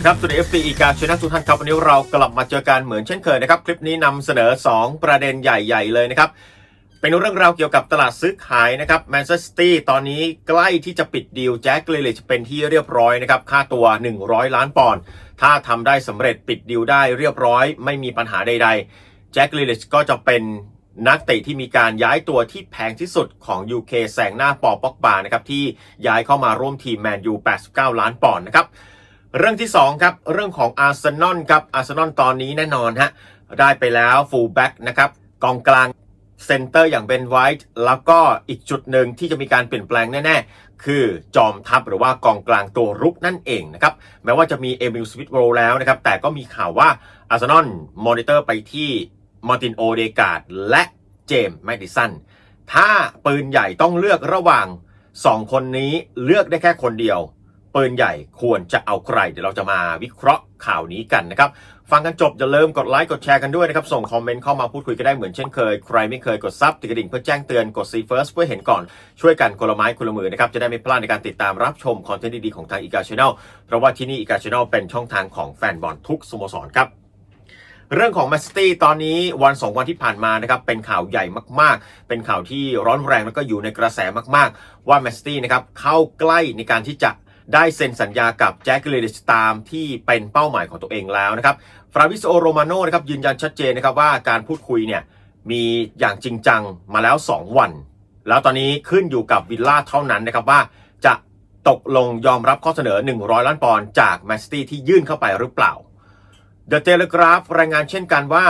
ดีครับสุดเอฟซีอีกาชนะทุกท่านครับ วันนี้เรากลับมาเจอกันเหมือนเช่นเคยนะครับ คลิปนี้นำเสนอ 2 ประเด็นใหญ่ ๆ เลยนะครับ เป็นเรื่องราวเกี่ยวกับตลาดซื้อขายนะครับแมนเชสเตอร์ตอนนี้ใกล้ที่จะปิดดีลแจ็คเกลิชเป็นที่เรียบร้อยนะครับ ค่าตัว 100 ล้านปอนด์ถ้าทำได้สำเร็จปิดดีลได้เรียบร้อย ไม่มีปัญหาใดๆแจ็คเกลิชก็จะเป็นนักเตะที่มีการย้ายตัวที่แพงที่สุดของ UK แซงหน้าปอป็อกบานะครับที่ย้ายเข้ามาร่วมทีมแมนยู89 ล้านปอนด์นะครับ เรื่องที่ 2 ครับ เรื่องของอาร์เซนอลครับอาร์เซนอลตอนนี้แน่นอนฮะได้ไปแล้วฟูลแบ็กนะครับกองกลางเซนเตอร์อย่างเบนไวท์แล้วก็อีกจุดหนึ่งที่จะมีการเปลี่ยนแปลงแน่ ๆ คือจอมทัพหรือว่ากองกลางตัวรุกนั่นเองนะครับแม้ว่าจะมีเอมิลสวิตโรแล้วนะครับแต่ก็มีข่าวว่าอาร์เซนอลมอนิเตอร์ไปที่มาร์ตินโอเดกาดและเจมส์แมดิสันถ้าปืนใหญ่ต้องเลือกระหว่าง 2 คนนี้เลือกได้แค่คนเดียว ปืนใหญ่ควรจะเอาใคร เดี๋ยวเราจะมาวิเคราะห์ข่าวนี้กันนะครับ ฟังกันจบอย่าลืมกดไลค์กดแชร์กันด้วยนะครับ ส่งคอมเมนต์เข้ามาพูดคุยกันได้เหมือนเช่นเคย ใครไม่เคยกดซับติดกระดิ่งเพื่อแจ้งเตือนกด See First เพื่อเห็นก่อนช่วยกันคนละไม้คนละมือนะครับ จะได้ไม่พลาดในการติดตามรับชมคอนเทนต์ดีๆของทางอีกาชแนลเพราะว่าที่นี่อีกาชแนลเป็นช่องทางของแฟนบอลทุกสโมสรครับเรื่องของแมนซิตี้ตอนนี้วันสองวันที่ผ่านมานะครับเป็นข่าวใหญ่มากๆ เป็นข่าวที่ร้อนแรงแล้วก็อยู่ในกระแสมากๆ ว่าแมนซิตี้นะครับเข้าใกล้ในการที่จะ ได้เซ็นสัญญากับแจ็คเกเรลิชตามที่เป็นเป้าหมายของตัวเองแล้วนะครับฟราวิสโอโรมาโนนะครับยืนยันชัดเจนนะครับว่าการพูดคุยเนี่ยมีอย่างจริงจังมาแล้ว 2 วัน แล้วตอนนี้ขึ้นอยู่กับวิลล่าเท่านั้นนะครับว่าจะตกลงยอมรับข้อเสนอ 100 ล้านปอนด์จากแมนซิตี้ที่ยื่นเข้าไปหรือเปล่าเดอะเทเลกราฟรายงานเช่นกันว่า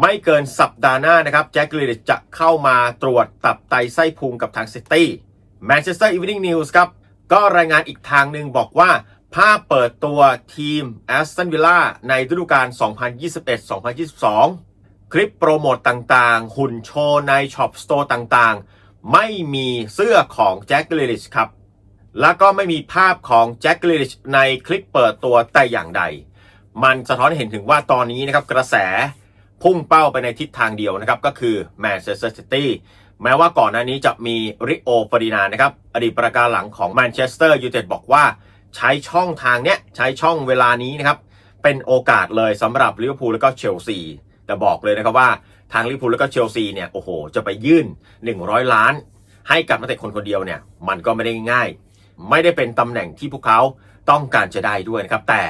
ไม่เกินสัปดาห์หน้านะครับแจ็คกรีลิชจะเข้ามาตรวจตับไตไส้พุงกับทางซิตี้แมนเชสเตอร์อีว n ิ n งนิวส์ครับ ก็รายงานอีกทางหนึ่งบอกว่า ภาพเปิดตัวทีมแอสตันวิลล่าในฤดูกาล 2021-2022 คลิปโปรโมตต่างๆ หุ่นโชว์ในช็อปสโตร์ต่างๆ ไม่มีเสื้อของแจ็คเกรีลิชครับ แล้วก็ไม่มีภาพของแจ็คเกรีลิชในคลิปเปิดตัวแต่อย่างใด มันสะท้อนเห็นถึงว่าตอนนี้นะครับกระแสพุ่งเป้าไปในทิศทางเดียวนะครับ ก็คือแมนเชสเตอร์ซิตี้ แม้ว่าก่อนหน้านี้จะมีริโอฟอร์ดินานะครับอดีตประการหลังของแมนเชสเตอร์ยูไนเต็ดบอกว่า ใช้ช่องทางเนี้ยใช้ช่องเวลานี้นะครับเป็นโอกาสเลยสำหรับลิเวอร์พูลแล้วก็เชลซีแต่บอกเลยนะครับว่าทางลิเวอร์พูลแล้วก็เชลซีเนี่ยโอ้โหจะไปยื่น 100 ล้าน ให้กับนักเตะคนคนเดียวเนี่ยมันก็ไม่ได้ง่าย ไม่ได้เป็นตำแหน่งที่พวกเขาต้องการจะได้ด้วยนะครับแต่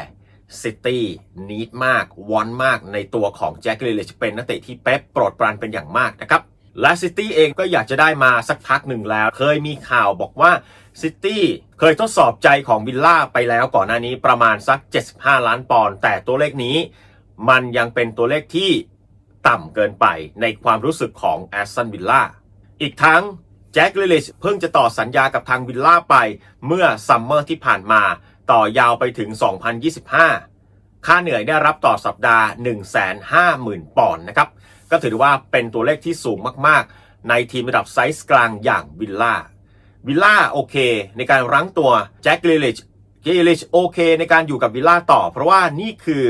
ซิตี้นีดมากวอนมากในตัวของแจ็คเกลิชเป็นนักเตะที่เป๊ปโปรดปรานเป็นอย่างมากนะครับ และซิตี้เองก็อยากจะได้มาสักพักหนึ่งแล้ว เคยมีข่าวบอกว่าซิตี้เคยทดสอบใจของวิลล่าไปแล้วก่อนหน้านี้ประมาณสัก 75 ล้านปอนด์แต่ตัวเลขนี้มันยังเป็นตัวเลขที่ต่ำเกินไปในความรู้สึกของแอสตันวิลล่าอีกทั้งแจ็คลิลิชเพิ่งจะต่อสัญญากับทางวิลล่าไปเมื่อซัมเมอร์ที่ผ่านมา ต่อยาวไปถึง 2025 ค่าเหนื่อยได้รับต่อสัปดาห์ 150,000 ปอนด์นะครับ ก็ถือว่าเป็นตัวเลขที่สูงมากๆ ในทีมระดับไซส์กลางอย่างวิลล่าวิลล่าโอเค ในการรั้งตัวแจ็คกลิลิชกลิลิชโอเค ในการอยู่กับวิลล่าต่อ เพราะว่านี่คือ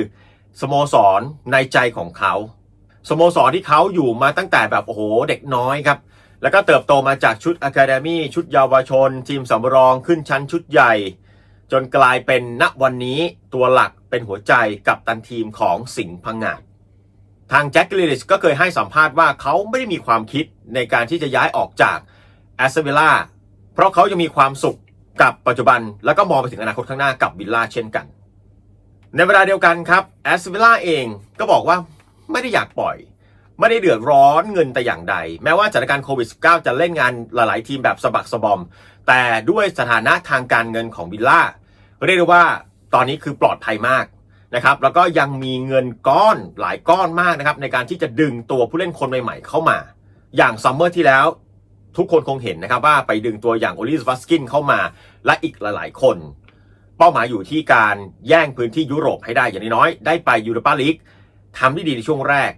สโมสรในใจของเขาสโมสรที่เขาอยู่มาตั้งแต่แบบโอ้โหเด็กน้อยครับ แล้วก็เติบโตมาจากชุดอะคาเดมี่ชุดเยาวชน ทีมสำรองขึ้นชั้นชุดใหญ่ จนกลายเป็นณวันนี้ตัวหลักเป็นหัวใจกับตันทีมของสิงห์พังงาด ทางแจ็คกิลิชก็เคยให้สัมภาษณ์ว่าเขาไม่ได้มีความคิดในการที่จะย้ายออกจากแอสเซวิล่าเพราะเขายังมีความสุขกับปัจจุบัน แล้วก็มองไปถึงอนาคตข้างหน้ากับวิลล่าเช่นกัน ในเวลาเดียวกันครับแอสเวล่าเองก็บอกว่าไม่ได้อยากปล่อย ไม่ได้เดือดร้อนเงินแต่อย่างใด แม้ว่าสถานการณ์โควิด -19 จะเล่นงานหลาย ๆ ทีมแบบสะบักสะบอม แต่ด้วยสถานะทางการเงินของวิลล่าเรียกได้ว่าตอนนี้คือปลอดภัยมาก นะครับแล้วก็ยังมีเงินก้อนหลายก้อนมากนะครับในการที่จะดึงตัวผู้เล่นคนใหม่ๆเข้ามา อย่างซัมเมอร์ที่แล้วทุกคนคงเห็นนะครับว่าไปดึงตัวอย่างโอลิสวัสกินเข้ามาและอีกหลายๆคน เป้าหมายอยู่ที่การแย่งพื้นที่ยุโรปให้ได้อย่างน้อยๆได้ไปยูโรปาลีกทำได้ดีในช่วงแรก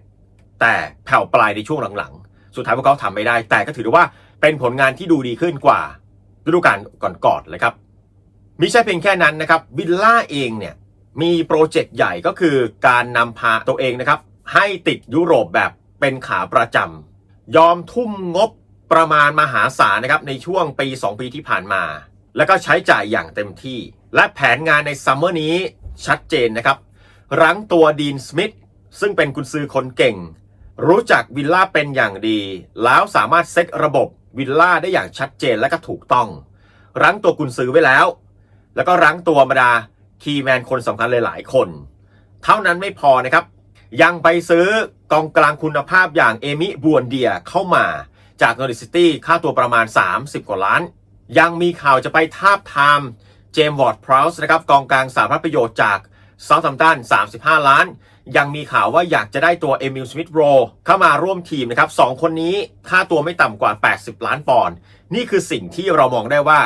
แต่แผ่วปลายในช่วงหลังๆ สุดท้ายพวกเขาทำไม่ได้ แต่ก็ถือว่าเป็นผลงานที่ดูดีขึ้นกว่าฤดูกาลก่อนๆเลยครับมิใช่เพียงแค่นั้นนะครับวิลล่าเองเนี่ย มีโปรเจกต์ใหญ่ก็คือการนำพาตัวเองนะครับ ให้ติดยุโรปแบบเป็นขาประจำยอมทุ่มงบประมาณมหาศาลนะครับในช่วงปี 2 ปีที่ผ่านมา แล้วก็ใช้จ่ายอย่างเต็มที่ และแผนงานในซัมเมอร์นี้ชัดเจนนะครับรั้งตัวดีนสมิธซึ่งเป็นกุนซือคนเก่ง รู้จักวิลล่าเป็นอย่างดี แล้วสามารถเซ็ตระบบวิลล่าได้อย่างชัดเจนและก็ถูกต้อง รั้งตัวกุนซือไว้แล้ว แล้วก็รั้งตัวบรรดา คีย์แมนคนสำคัญหลายคน เท่านั้นไม่พอนะครับ ยังไปซื้อกองกลางคุณภาพอย่างเอมิบวนเดียเข้ามาจากนอริซิตี้ค่าตัวประมาณ 30 กว่าล้าน ยังมีข่าวจะไปทาบทามเจมส์วอร์ดพราวส์นะครับกองกลางสาธารณประโยชน์จากเซาท์ h ัมตัน35 ล้าน ยังมีข่าวว่าอยากจะได้ตัวเอมิลสมิธโรเข้ามาร่วมทีมนะครับสองคนนี้ค่าตัวไม่ต่ำกว่า 80 ล้านปอนด์นี่คือสิ่งที่เรามองได้ว่า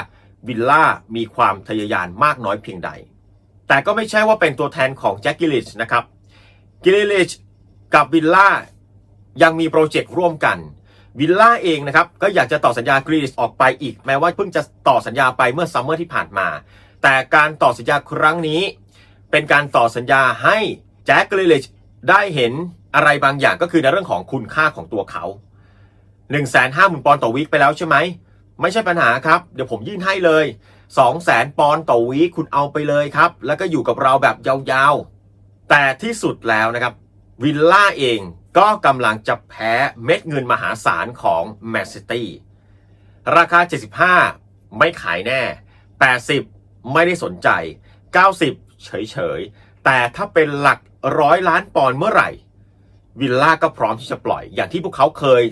วิลล่ามีความทะเยอทานมากน้อยเพียงใด แต่ก็ไม่ใช่ว่าเป็นตัวแทนของแจ็คกิลิชนะครับกิลิลิชกับวิลล่ายังมีโปรเจกต์ร่วมกันวิลล่าเองนะครับก็อยากจะต่อสัญญากรีลิชออกไปอีก แม้ว่าเพิ่งจะต่อสัญญาไปเมื่อซัมเมอร์ที่ผ่านมา แต่การต่อสัญญาครั้งนี้ เป็นการต่อสัญญาให้แจ็คกรีลิชได้เห็นอะไรบางอย่างก็คือในเรื่องของคุณค่าของตัวเขา 1 5 0 0 0 0ปอนด์ต่อวีคไปแล้วใช่ไหม ไม่ใช่ปัญหาครับ เดี๋ยวผมยื่นให้เลย 2 0 0 0 0 0 ปอนด์ต่อวีคุณเอาไปเลยครับ แล้วก็อยู่กับเราแบบยาวๆ แต่ที่สุดแล้วนะครับ วิลล่าเองก็กำลังจะแพ้เม็ดเงินมหาศาลของแมนซิตี้ราคา 75 ไม่ขายแน่ 80 ไม่ได้สนใจ 90 เฉยๆ แต่ถ้าเป็นหลักร้อยล้านปอนด์เมื่อไหร่ วิลล่าก็พร้อมที่จะปล่อย อย่างที่พวกเขาเคย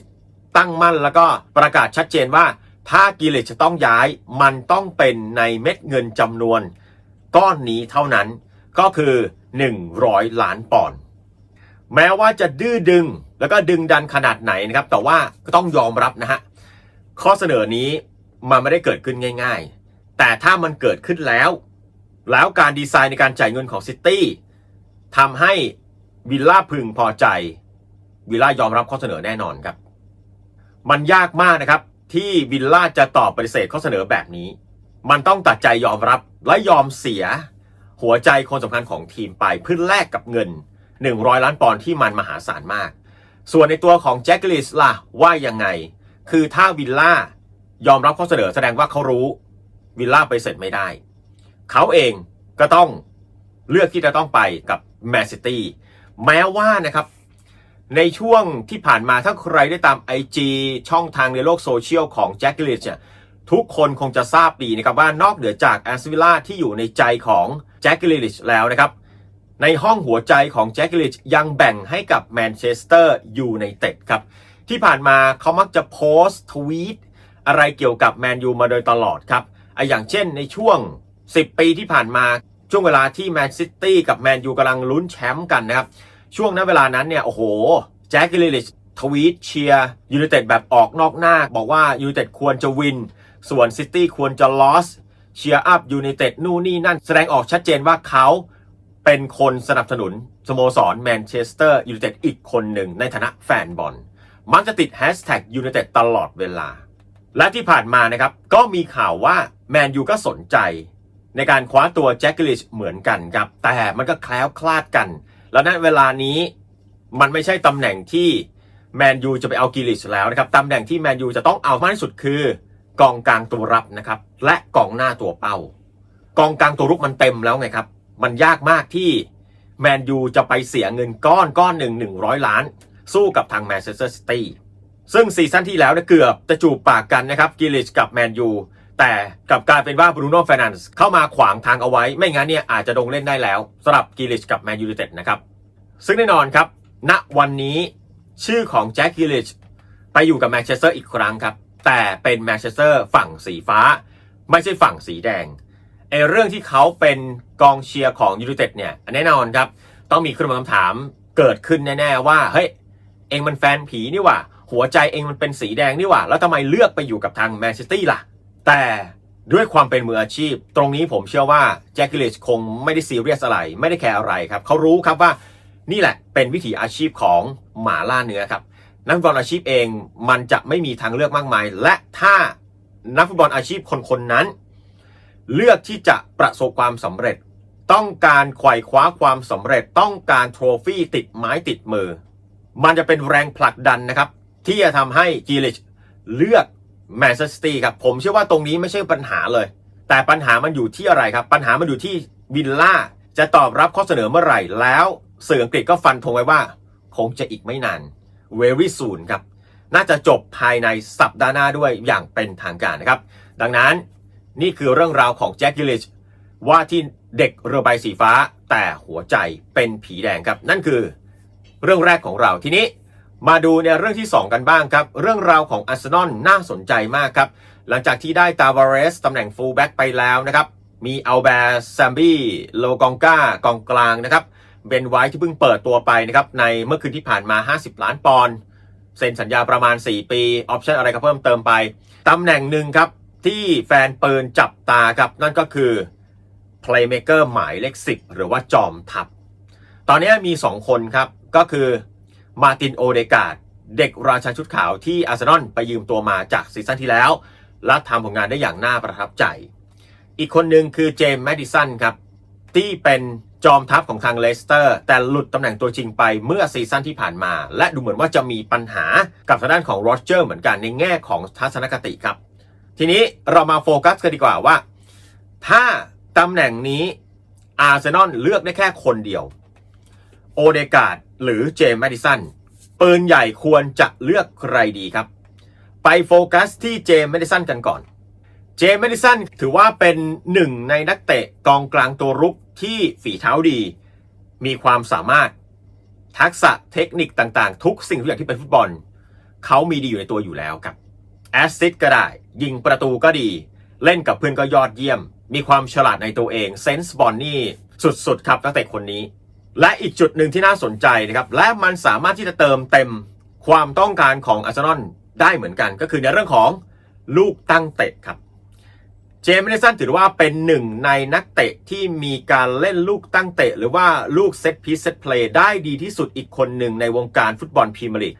ตั้งมั่นแล้วก็ประกาศชัดเจนว่า ถ้ากิเลสจะต้องย้ายมันต้องเป็นในเม็ดเงินจำนวน ก้อนนี้เท่านั้นก็คือ 100 ล้านปอนด์แม้ว่าจะดื้อดึงแล้วก็ดึงดันขนาดไหนนะครับ แต่ว่าก็ต้องยอมรับนะฮะข้อเสนอนี้มันไม่ได้เกิดขึ้นง่าย ๆ แต่ถ้ามันเกิดขึ้นแล้ว แล้วการดีไซน์ในการจ่ายเงินของซิตี้ทำให้วิลล่าพึงพอใจวิลล่ายอมรับข้อเสนอแน่นอนครับ มันยากมากนะครับ ที่วิลล่าจะตอบปฏิเสธข้อเสนอแบบนี้ มันต้องตัดใจยอมรับและยอมเสีย หัวใจคนสำคัญของทีมไปเพื่อแลกกับเงิน 100 ล้านปอนด์ที่มันมหาศาลมาก ส่วนในตัวของแจ็คลิสล่ะว่ายังไง คือถ้าวิลล่ายอมรับข้อเสนอแสดงว่าเขารู้วิลล่าไปเสร็จไม่ได้ เขาเองก็ต้องเลือกที่จะต้องไปกับแมนซิตี้แม้ว่านะครับ ในช่วงที่ผ่านมาถ้าใครได้ตาม IG ช่องทางในโลกโซเชียลของแจ็คกิลิชเนี่ยทุกคนคงจะทราบดีนะครับว่านอกเหนือจากแอสวิลล่าที่อยู่ในใจของแจ็คกิลิชแล้วนะครับ ในห้องหัวใจของแจ็คกิลิชยังแบ่งให้กับแมนเชสเตอร์ยูไนเต็ดครับ ที่ผ่านมาเขามักจะโพสต์ทวีตอะไรเกี่ยวกับแมนยูมาโดยตลอดครับไออย่างเช่นในช่วง 10 ปีที่ผ่านมาช่วงเวลาที่แมนซิตี้กับแมนยูกำลังลุ้นแชมป์กันนะครับ ช่วงนั้นเวลานั้นเนี่ย โอ้โห แจ็คกิลลิชทวีตเชียร์ยูไนเต็ดแบบออกนอกหน้า บอกว่ายูไนเต็ดควรจะวิน ส่วนซิตี้ควรจะลอสเชียร์อัพยูไนเต็ดนู่นนี่นั่น แสดงออกชัดเจนว่าเขาเป็นคนสนับสนุนสโมสรแมนเชสเตอร์ยูไนเต็ดอีกคนหนึ่งในฐานะแฟนบอลมักจะติดแฮชแท็กยูไนเต็ดตลอดเวลา และที่ผ่านมานะครับ ก็มีข่าวว่าแมนยูก็สนใจ ในการคว้าตัวแจ็คกิลิชเหมือนกันครับ แต่มันก็แคล้วคลาดกัน แล้วณเวลานี้มันไม่ใช่ตำแหน่งที่แมนยูจะไปเอากิลิชแล้วนะครับตำแหน่งที่แมนยูจะต้องเอามากที่สุดคือกองกลางตัวรับนะครับและกองหน้าตัวเป้า กองกลางตัวรุกมันเต็มแล้วไงครับ มันยากมากที่แมนยูจะไปเสียเงินก้อนก้อนหนึ่งหนึ่งร้อยล้าน สู้กับทางแมนเชสเตอร์ซิตี้ซึ่งซีซั่นที่แล้วเนี่ยเกือบจะจูบปากกันนะครับกิลิชกับแมนยู แต่กลับกลายเป็นว่าบรูโน่เฟรนันส์เข้ามาขวางทางเอาไว้ ไม่งั้นเนี่ยอาจจะลงเล่นได้แล้วสำหรับกิลิชกับแมนยูไนเต็ดนะครับ ซึ่งแน่นอนครับ ณวันนี้ชื่อของแจ็คกิลิชไปอยู่กับแมนเชสเตอร์อีกครั้งครับ แต่เป็นแมนเชสเตอร์ฝั่งสีฟ้า ไม่ใช่ฝั่งสีแดงไอเรื่องที่เขาเป็นกองเชียร์ของยูไนเต็ดเนี่ยแน่นอนครับ ต้องมีเครื่องคำถามเกิดขึ้นแน่ๆว่าเฮ้ยเองมันแฟนผีนี่หว่า หัวใจเองมันเป็นสีแดงนี่หว่า แล้วทำไมเลือกไปอยู่กับทางแมนเชสเตอร์ล่ะ แต่ด้วยความเป็นมืออาชีพ ตรงนี้ผมเชื่อว่าแจ็คกิลิชคงไม่ได้ซีเรียสอะไร ไม่ได้แคร์อะไรครับ เขารู้ครับว่านี่แหละเป็นวิถีอาชีพของหมาล่าเนื้อครับ นักฟุตบอลอาชีพเองมันจะไม่มีทางเลือกมากมาย และถ้านักฟุตบอลอาชีพคนคนนั้น เลือกที่จะประสบความสำเร็จ ต้องการไขว่คว้าความสำเร็จต้องการโทรฟี่ติดไม้ติดมือ มันจะเป็นแรงผลักดันนะครับ ที่จะทำให้กิลิชเลือก แมนเชสเตอร์ครับผมเชื่อว่าตรงนี้ไม่ใช่ปัญหาเลย แต่ปัญหามันอยู่ที่อะไรครับ ปัญหามันอยู่ที่วิลล่าจะตอบรับข้อเสนอเมื่อไหร่ แล้วสื่ออังกฤษก็ฟันธงไว้ว่า คงจะอีกไม่นาน very soon ครับ น่าจะจบภายในสัปดาห์หน้าด้วยอย่างเป็นทางการนะครับ ดังนั้นนี่คือเรื่องราวของแจ็คกิลิชว่าที่เด็กเรือใบสีฟ้าแต่หัวใจเป็นผีแดงครับ นั่นคือเรื่องแรกของเราทีนี้ มาดูในเรื่องที่ 2 กันบ้างครับ เรื่องราวของอาร์เซนอลน่าสนใจมากครับ หลังจากที่ได้ตาวาเรสตำแหน่งฟูลแบ็กไปแล้วนะครับ มีอัลแบร์แซมบี้โลกองกากองกลางนะครับเบนไวท์ที่เพิ่งเปิดตัวไปนะครับ ในเมื่อคืนที่ผ่านมา 50 ล้านปอนด์เซ็นสัญญาประมาณ 4 ปีออปชั่นอะไรก็เพิ่มเติมไปตำแหน่งหนึ่งครับ ที่แฟนปืนจับตาครับ นั่นก็คือ Playmaker หมายเลข 10 หรือว่าจอมทัพ ตอนนี้มี 2 คนครับก็คือ มาตินโอเดกาดเด็กราชาชุดขาวที่อาร์เซนอลไปยืมตัวมาจากซีซั่นที่แล้ว และทำผลงานได้อย่างน่าประทับใจ อีกคนหนึ่งคือเจมส์แมดิสันครับ ที่เป็นจอมทัพของทางเลสเตอร์ แต่หลุดตำแหน่งตัวจริงไปเมื่อซีซั่นที่ผ่านมา และดูเหมือนว่าจะมีปัญหากับทางด้านของโรเจอร์เหมือนกันในแง่ของทัศนคติครับ ทีนี้เรามาโฟกัสกันดีกว่าว่า ถ้าตำแหน่งนี้อาร์เซนอลเลือกได้แค่คนเดียว โอเดกาด หรือเจมส์แมดิสันปืนใหญ่ควรจะเลือกใครดีครับ ไปโฟกัสที่เจมส์แมดิสันกันก่อน เจมส์แมดิสันถือว่าเป็นหนึ่งในนักเตะกองกลางตัวรุกที่ฝีเท้าดี มีความสามารถ ทักษะเทคนิคต่างๆ ทุกสิ่งทุกอย่างที่เป็นฟุตบอล เขามีดีอยู่ในตัวอยู่แล้วครับแอสซิสก็ได้ ยิงประตูก็ดี เล่นกับเพื่อนก็ยอดเยี่ยม มีความฉลาดในตัวเองเซนส์บอลนี่สุดๆครับตั้งแต่คนนี้ และอีกจุดหนึ่งที่น่าสนใจนะครับ และมันสามารถที่จะเติมเต็มความต้องการของอาร์เซนอลได้เหมือนกัน ก็คือในเรื่องของลูกตั้งเตะครับ เจมส์แมดิสันถือว่าเป็นหนึ่งในนักเตะที่มีการเล่นลูกตั้งเตะ หรือว่าลูกเซตพีเซตเพลย์ได้ดีที่สุดอีกคนหนึ่งในวงการฟุตบอลพรีเมียร์ลีก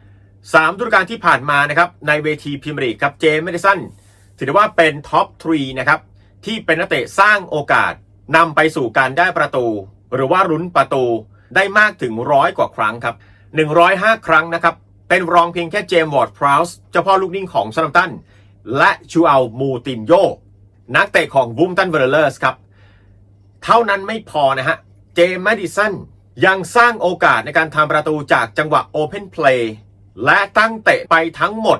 สามฤดูกาลที่ผ่านมานะครับในเวทีพรีเมียร์ลีกครับเจมส์แมดิสันถือว่าเป็นท็อปทรีนะครับที่เป็นนักเตะสร้างโอกาสนำไปสู่การได้ประตู หรือว่าลุ้นประตูได้มากถึงร้อยกว่าครั้งครับ 105 ครั้งนะครับ เป็นรองเพียงแค่เจมส์วอร์ดพราวส์เจ้าพ่อลูกนิ่งของซาร์ตัน และชูอัลมูตินโยนักเตะของบูมตันเวอร์เลอร์สครับ เท่านั้นไม่พอนะฮะ เจมส์แมดิสันยังสร้างโอกาสในการทำประตูจากจังหวะโอเพนเพลย์และตั้งเตะไปทั้งหมด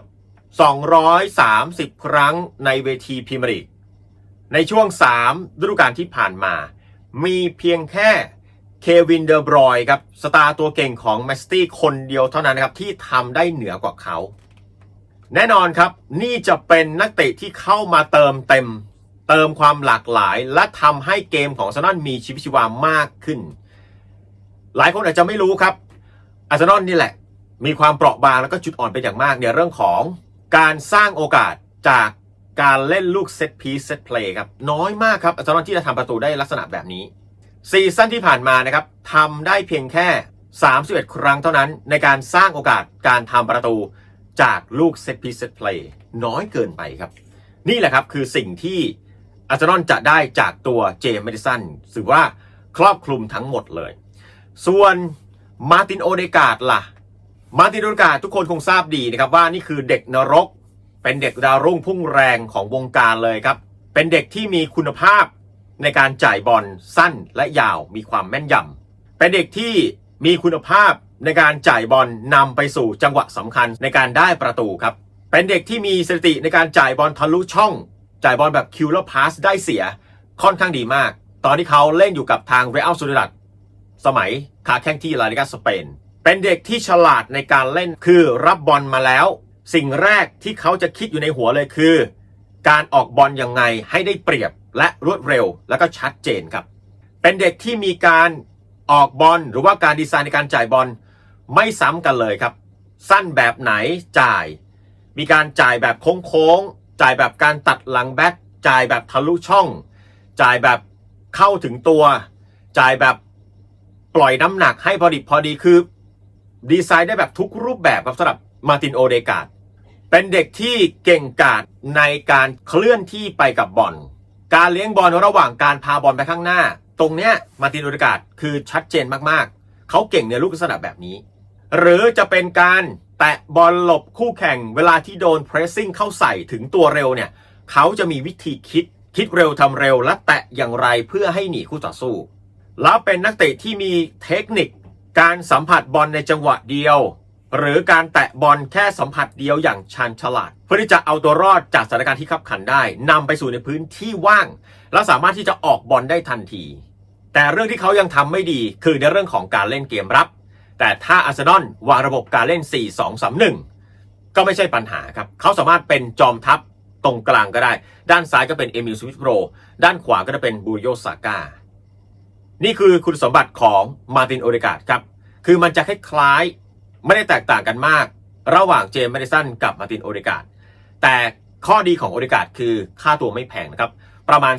230 ครั้งในเวทีพรีเมียร์ลีกในช่วง 3 ฤดูกาลที่ผ่านมา มีเพียงแค่เควินเดอร์บรอยครับสตาร์ตัวเก่งของแมสตี้คนเดียวเท่านั้นนะครับที่ทำได้เหนือกว่าเขา แน่นอนครับ นี่จะเป็นนักเตะที่เข้ามาเติมเต็ม เติมความหลากหลาย และทำให้เกมของอาร์เซนอลมีชีวิตชีวามากขึ้น หลายคนอาจจะไม่รู้ครับอาร์เซนอลนี่แหละ มีความเปราะบางแล้วก็จุดอ่อนเป็นอย่างมากในเรื่องของการสร้างโอกาสจาก การเล่นลูกเซตพีซเซตเพลย์ครับน้อยมากครับอาร์เซนอลที่จะทำประตูได้ลักษณะแบบนี้ซีซั่นที่ผ่านมานะครับทำได้เพียงแค่ 31 ครั้งเท่านั้น ในการสร้างโอกาสการทำประตูจากลูกเซตพีซเซตเพลย์น้อยเกินไปครับ นี่แหละครับคือสิ่งที่อาร์เซนอลจะได้จากตัวเจมส์เมดิสันถือว่าครอบคลุมทั้งหมดเลย ส่วนมาร์ตินโอเดกาดล่ะ มาร์ตินโอเดกาดทุกคนคงทราบดีนะครับว่านี่คือเด็กนรก เป็นเด็กดาวรุ่งพุ่งแรงของวงการเลยครับ เป็นเด็กที่มีคุณภาพในการจ่ายบอลสั้นและยาวมีความแม่นยำเป็นเด็กที่มีคุณภาพในการจ่ายบอลนำไปสู่จังหวะสำคัญในการได้ประตูครับ เป็นเด็กที่มีสถิติในการจ่ายบอลทะลุช่อง จ่ายบอลแบบคิวแล้วพาสได้เสียค่อนข้างดีมาก ตอนที่เขาเล่นอยู่กับทางเรอัลซูด a d สมัยขาแข้งที่ลาลิกาสเปน เป็นเด็กที่ฉลาดในการเล่นคือรับบอลมาแล้ว สิ่งแรกที่เขาจะคิดอยู่ในหัวเลยคือ การออกบอลยังไงให้ได้เปรียบและรวดเร็วแล้วก็ชัดเจนครับ เป็นเด็กที่มีการออกบอลหรือว่าการดีไซน์ในการจ่ายบอลไม่ซ้ำกันเลยครับ สั้นแบบไหนจ่าย มีการจ่ายแบบโค้งๆจ่ายแบบการตัดหลังแบ็กจ่ายแบบทะลุช่อง จ่ายแบบเข้าถึงตัว จ่ายแบบปล่อยน้ำหนักให้พอดิบพอดีคือ ดีไซน์ได้แบบทุกรูปแบบครับสำหรับมาตินโอเดกาด เป็นเด็กที่เก่งกาจในการเคลื่อนที่ไปกับบอล การเลี้ยงบอลระหว่างการพาบอลไปข้างหน้า ตรงเนี้ยมาตินโอเดกาดคือชัดเจนมากๆ เขาเก่งในลูกลักษณะแบบนี้ หรือจะเป็นการแตะบอลหลบคู่แข่งเวลาที่โดนเพรสซิ่งเข้าใส่ถึงตัวเร็วเนี่ย เขาจะมีวิธีคิด คิดเร็วทำเร็วและแตะอย่างไรเพื่อให้หนีคู่ต่อสู้ แล้วเป็นนักเตะที่มีเทคนิคการสัมผัสบอลในจังหวะเดียว หรือการแตะบอลแค่สัมผัสเดียวอย่างชันฉลาด เพื่อที่จะเอาตัวรอดจากสถานการณ์ที่ขับขันได้นำไปสู่ในพื้นที่ว่าง แล้วสามารถที่จะออกบอลได้ทันที แต่เรื่องที่เขายังทำไม่ดีคือในเรื่องของการเล่นเกมรับ แต่ถ้าอาร์เซนอลวางระบบการเล่น 4-2-3-1 ก็ไม่ใช่ปัญหาครับ เขาสามารถเป็นจอมทัพตรงกลางก็ได้ ด้านซ้ายก็เป็นเอมิลสวิตโรด้านขวาก็จะเป็นบูโยซาก้านี่คือคุณสมบัติของมาตินโอเดกาดครับ คือมันจะคล้ายๆ ไม่ได้แตกต่างกันมาก ระหว่างเจมส์แมดิสันกับมาร์ตินโอเดกาดแต่ข้อดีของโอเดกาดคือค่าตัวไม่แพงนะครับ ประมาณ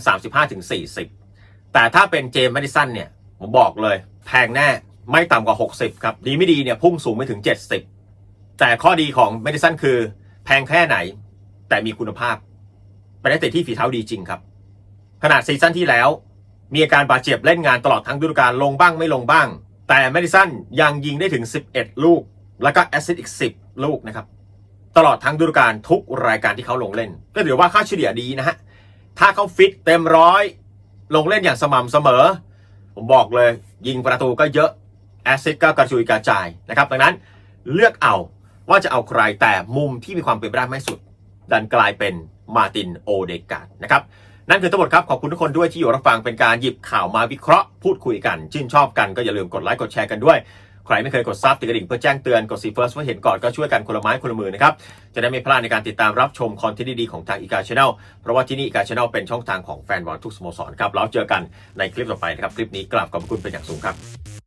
35-40 แต่ถ้าเป็นเจมส์แมดิสันเนี่ยผมบอกเลย แพงแน่ไม่ต่ำกว่า 60 ครับ ดีไม่ดีเนี่ยพุ่งสูงไปถึง 70 แต่ข้อดีของแมดิสันคือ แพงแค่ไหน แต่มีคุณภาพเป็นนักเตะที่ฝีเท้าดีจริงครับขนาดซีซั่นที่แล้ว มีอาการบาดเจ็บเล่นงานตลอดทั้งฤดูกาลลงบ้างไม่ลงบ้าง แต่แมดิสันยังยิงได้ถึง 11 ลูก แล้วก็แอสซิสต์อีก 10 ลูกนะครับ ตลอดทั้งฤดูกาลทุกรายการที่เขาลงเล่น ก็ถือว่าค่าเฉลี่ยดีนะฮะ ถ้าเขาฟิตเต็มร้อยลงเล่นอย่างสม่ำเสมอ ผมบอกเลย ยิงประตูก็เยอะ แอสซิสต์ก็กระจุยกระจายนะครับ ดังนั้นเลือกเอาว่าจะเอาใครแต่มุมที่มีความเป็นไปได้ไม่สุด ดันกลายเป็นมาร์ตินโอเดกาดนะครับ นั่นคือทั้งหมดครับ ขอบคุณทุกคนด้วยที่อยู่รับฟังเป็นการหยิบข่าวมาวิเคราะห์พูดคุยกัน ชื่นชอบกันก็อย่าลืมกดไลค์กดแชร์กันด้วย ใครไม่เคยกดซับติดกระดิ่งเพื่อแจ้งเตือนกดซีเฟิร์สเพื่อเห็นก่อนก็ช่วยกันคนละไม้คนละมือนะครับ จะได้ไม่พลาดในการติดตามรับชมคอนเทนต์ดีๆของทางอีกาชาแนลเพราะว่าที่นี่อีกาชาแนลเป็นช่องทางของแฟนบอลทุกสโมสรครับแล้วเจอกันในคลิปต่อไปนะครับคลิปนี้กราบขอบคุณเป็นอย่างสูงครับ